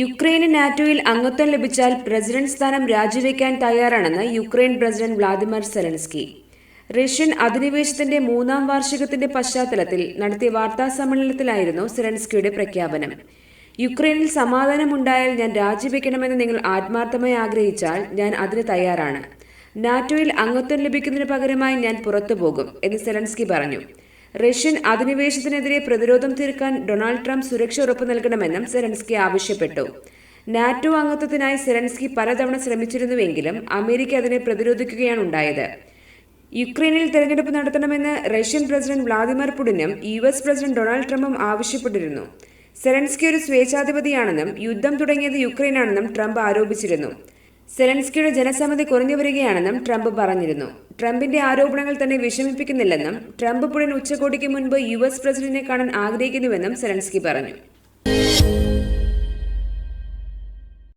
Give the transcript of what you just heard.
യുക്രൈന് നാറ്റോയിൽ അംഗത്വം ലഭിച്ചാൽ പ്രസിഡന്റ് സ്ഥാനം രാജിവെക്കാൻ തയ്യാറാണെന്ന് Ukraine president Vladimir Zelensky. Russian അധിനിവേശത്തിന്റെ മൂന്നാം വാർഷികത്തിന്റെ പശ്ചാത്തലത്തിൽ നടത്തിയ വാർത്താ സമ്മേളനത്തിലായിരുന്നു സെലൻസ്കിയുടെ പ്രഖ്യാപനം. യുക്രൈനിൽ സമാധാനമുണ്ടായാൽ ഞാൻ രാജിവെക്കണമെന്ന് നിങ്ങൾ ആത്മാർത്ഥമായി ആഗ്രഹിച്ചാൽ ഞാൻ അതിന് തയ്യാറാണ്. നാറ്റോയിൽ അംഗത്വം ലഭിക്കുന്നതിന് പകരമായി ഞാൻ പുറത്തു പോകും എന്ന് സെലൻസ്കി പറഞ്ഞു. റഷ്യൻ അധിനിവേശത്തിനെതിരെ പ്രതിരോധം തീർക്കാൻ ഡൊണാൾഡ് ട്രംപ് സുരക്ഷ ഉറപ്പു നൽകണമെന്നും സെറൻസ്കി ആവശ്യപ്പെട്ടു. നാറ്റോ അംഗത്വത്തിനായി സെറൻസ്കി പലതവണ ശ്രമിച്ചിരുന്നുവെങ്കിലും അമേരിക്ക അതിനെ പ്രതിരോധിക്കുകയാണ് ഉണ്ടായത്. യുക്രൈനിൽ തെരഞ്ഞെടുപ്പ് നടത്തണമെന്ന് റഷ്യൻ പ്രസിഡന്റ് വ്ളാദിമിർ പുടിനും യു എസ് പ്രസിഡന്റ് ഡൊണാൾഡ് ട്രംപും ആവശ്യപ്പെട്ടിരുന്നു. സെറൻസ്കി ഒരു സ്വേച്ഛാധിപതിയാണെന്നും യുദ്ധം തുടങ്ങിയത് യുക്രൈനാണെന്നും ട്രംപ് ആരോപിച്ചിരുന്നു. സെലൻസ്കിയുടെ ജനസമ്മതി കുറഞ്ഞു വരികയാണെന്നും ട്രംപ് പറഞ്ഞിരുന്നു. ട്രംപിന്റെ ആരോപണങ്ങൾ തന്നെ വിഷമിപ്പിക്കുന്നില്ലെന്നും ട്രംപ് പുടിൻ ഉച്ചകോടിക്ക് മുൻപ് യു എസ് പ്രസിഡന്റിനെ കാണാൻ ആഗ്രഹിക്കുന്നുവെന്നും സെലൻസ്കി പറഞ്ഞു.